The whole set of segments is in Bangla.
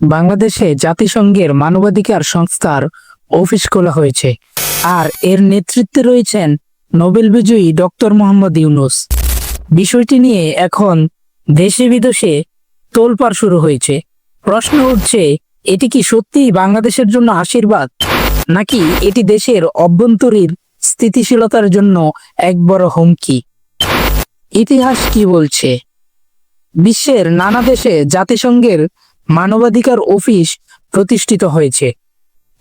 বাংলাদেশে জাতিসংঘের মানবাধিকার সংস্থার অফিস খোলা হয়েছে। আর এর নেতৃত্বে রয়েছেন নোবেল বিজয়ী ডক্টর মোহাম্মদ ইউনুস। বিষয়টি নিয়ে এখন দেশে বিদেশে তোলপাড় শুরু হয়েছে। প্রশ্ন উঠছে, এটি কি সত্যিই বাংলাদেশের জন্য আশীর্বাদ? নাকি এটি দেশের অভ্যন্তরীণ স্থিতিশীলতার জন্য এক বড় হুমকি? ইতিহাস কি বলছে? বিশ্বের নানা দেশে জাতিসংঘের মানবাধিকার অফিস প্রতিষ্ঠিত হয়েছে।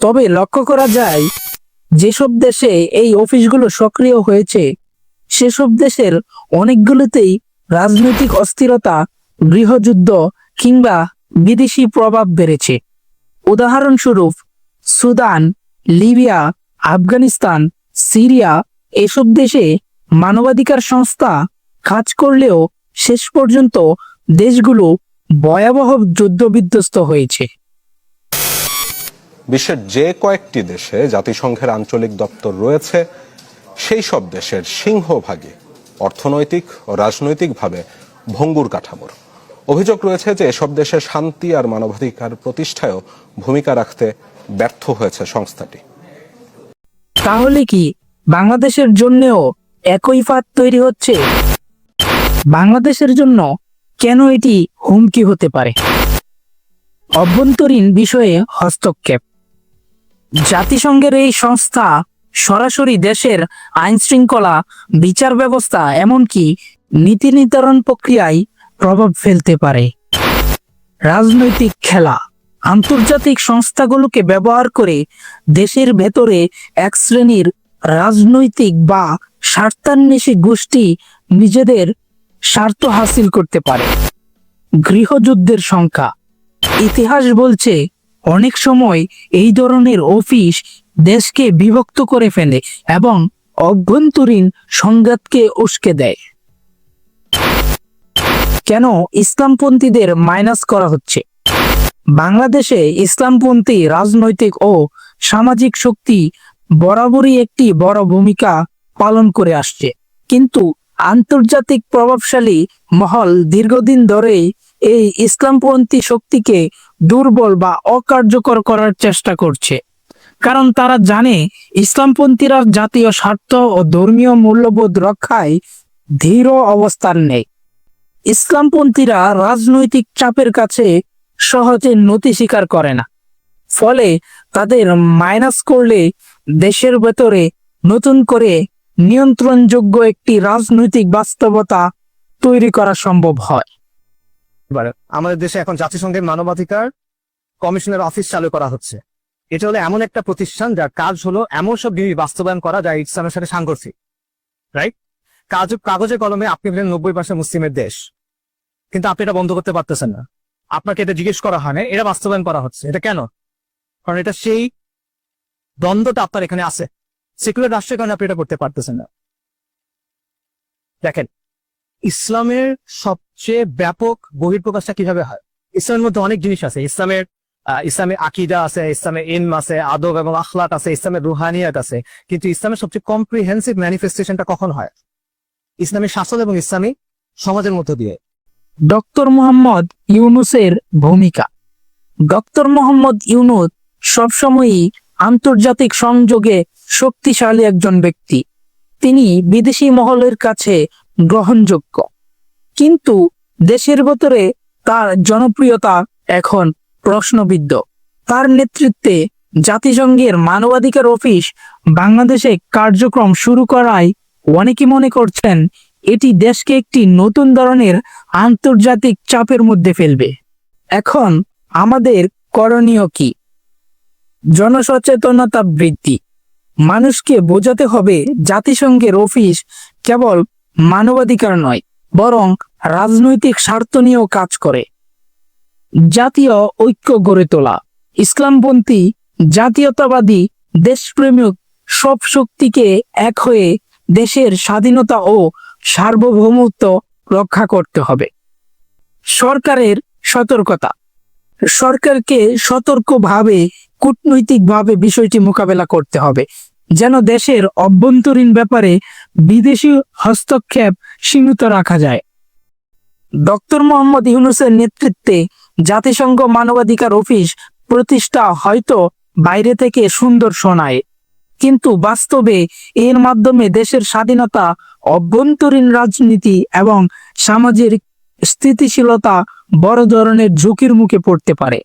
তবে লক্ষ্য করা যায়, যেসব দেশে এই অফিসগুলো সক্রিয় হয়েছে, সেসব দেশের অনেকগুলোতেই রাজনৈতিক অস্থিরতা, গৃহযুদ্ধ কিংবা বিদেশি প্রভাব বেড়েছে। উদাহরণস্বরূপ, সুদান, লিবিয়া, আফগানিস্তান, সিরিয়া এসব দেশে মানবাধিকার সংস্থা কাজ করলেও শেষ পর্যন্ত দেশগুলো ভয়াবহ যুদ্ধ বিধ্বস্ত হয়েছে। বিশ্বের যে কয়েকটি দেশে জাতিসংঘের আঞ্চলিক দপ্তর রয়েছে সেই সব দেশের সিংহভাগে অর্থনৈতিক ও রাজনৈতিকভাবে ভঙ্গুর কাঠামোর। অভিযোগ রয়েছে যে এসব দেশে শান্তি আর মানবাধিকার প্রতিষ্ঠায়ও ভূমিকা রাখতে ব্যর্থ হয়েছে সংস্থাটি। তাহলে কি বাংলাদেশের জন্যও একই ফাঁদ তৈরি হচ্ছে? বাংলাদেশের জন্য কেন এটি হুমকি হতে পারে? অভ্যন্তরীণ বিষয়ে হস্তক্ষেপ। জাতিসংঘের এই সংস্থা সরাসরি দেশের আইন শৃঙ্খলা বিচার ব্যবস্থা এমনকি নীতি নির্ধারণ প্রক্রিয়ায় প্রভাব ফেলতে পারে। রাজনৈতিক খেলা। আন্তর্জাতিক সংস্থাগুলোকে ব্যবহার করে দেশের ভেতরে এক শ্রেণির রাজনৈতিক বা স্বার্থান্বেষী গোষ্ঠী নিজেদের স্বার্থ হাসিল করতে পারে। গৃহযুদ্ধের সংখ্যা। ইতিহাস বলছে, অনেক সময় এই ধরনের অফিস দেশকে বিভক্ত করে ফেলে এবং অভ্যন্তরীণ সংঘাতকে উস্কে দেয়। কেন ইসলামপন্থীদের মাইনাস করা হচ্ছে? বাংলাদেশে ইসলামপন্থী রাজনৈতিক ও সামাজিক শক্তি বরাবরই একটি বড় ভূমিকা পালন করে আসছে। কিন্তু আন্তর্জাতিক প্রভাবশালী মহল দীর্ঘদিন ধরেই এই ইসলামপন্থী শক্তিকে দুর্বল বা অকার্যকর করার চেষ্টা করছে। কারণ তারা জানে ইসলামপন্থীরা জাতীয় স্বার্থ ও ধর্মীয় মূল্যবোধ রক্ষায় ধীর অবস্থান নেই ইসলামপন্থীরা রাজনৈতিক চাপের কাছে সহজে নতি স্বীকার করে না। ফলে তাদের মাইনাস করলে দেশের ভেতরে নতুন করে নিয়ন্ত্রণযোগ্য একটি রাজনৈতিক বাস্তবতা তৈরি করা সম্ভব হয়। এবারে আমাদের দেশে এখন জাতিসংঘের মানবাধিকার কমিশনের অফিস চালু করা হচ্ছে। এটা হলো এমন একটা প্রতিষ্ঠান যার কাজ হলো এমন সব বিধি বাস্তবায়ন করা যা ইসলামের সাথে সাংঘর্ষিক রাইট কাজ কাগজে কলমে আপনি বলেন নব্বই পার্সেন্ট মুসলিমের দেশ। কিন্তু আপনি এটা বন্ধ করতে পারতেছেন না। আপনাকে এটা জিজ্ঞেস করা হয় না, এটা বাস্তবায়ন করা হচ্ছে। এটা কেন? কারণ এটা সেই দ্বন্দ্বটা আপনার এখানে আছে। সেকুলার রাষ্ট্রের কারণে আপনি এটা করতে পারতেছেন না। দেখেন, ইসলামের সবচেয়ে ব্যাপক বহির্প্রকাশটা কীভাবে হয়? ইসলামের মধ্যে অনেক জিনিস আছে। ইসলামের ইসলামের আকিদা আছে ইসলামের ইলম আছে, আদব এবং আখলাক আছে, ইসলামের রুহানিয়াত আছে। কিন্তু ইসলামের সবচেয়ে কম্প্রিহেন্সিভ ম্যানিফেস্টেশনটা কখন হয়? ইসলামী শাসন এবং ইসলামী সমাজের মধ্য দিয়ে। ডক্টর মোহাম্মদ ইউনুসের ভূমিকা। ডক্টর মোহাম্মদ ইউনুস সবসময়ই আন্তর্জাতিক সংযোগে শক্তিশালী একজন ব্যক্তি। তিনি বিদেশি মহলের কাছে গ্রহণযোগ্য। কিন্তু দেশের ভেতরে তার জনপ্রিয়তা এখন প্রশ্নবিদ্ধ। তার নেতৃত্বে জাতিসংঘের মানবাধিকার অফিস বাংলাদেশে কার্যক্রম শুরু করায় অনেকে মনে করছেন এটি দেশকে একটি নতুন ধরনের আন্তর্জাতিক চাপের মধ্যে ফেলবে। এখন আমাদের করণীয় কি? জনসচেতনতা বৃদ্ধি। মানুষকে বোঝাতে হবে জাতিসংঘের অফিস কেবল মানবাধিকার নয়, বরং রাজনৈতিক স্বার্থ নিয়েও কাজ করে। জাতীয় ঐক্য গড়ে তোলা। ইসলামপন্থী, জাতীয়তাবাদী, দেশপ্রেমিক সব শক্তিকে এক হয়ে দেশের স্বাধীনতা ও সার্বভৌমত্ব রক্ষা করতে হবে। সরকারের সতর্কতা। সরকারকে সতর্কভাবে কূটনৈতিকভাবে বিষয়টি মোকাবেলা করতে হবে। যেন দেশের অভ্যন্তরীণ ব্যাপারে বিদেশি হস্তক্ষেপ সীমিত রাখা যায়। ডক্টর মোহাম্মদ ইউনুসের নেতৃত্বে জাতিসংঘ মানবাধিকার অফিস প্রতিষ্ঠা হয়তো বাইরে থেকে সুন্দর শোনায়। কিন্তু বাস্তবে এর মাধ্যমে দেশের স্বাধীনতা, অভ্যন্তরীণ রাজনীতি এবং সামাজিক স্থিতিশীলতা বড় ধরনের ঝুঁকির মুখে পড়তে পারে।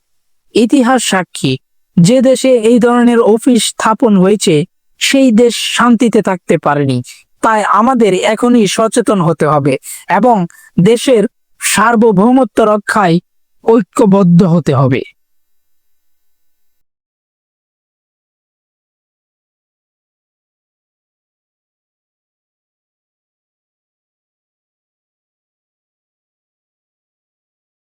ইতিহাস সাক্ষী। যে দেশে এই ধরনের অফিস স্থাপন হয়েছে, সেই দেশ শান্তিতে থাকতে পারেনি। তাই আমাদের এখনই সচেতন হতে হবে এবং দেশের সার্বভৌমত্ব রক্ষায় ঐক্যবদ্ধ হতে হবে।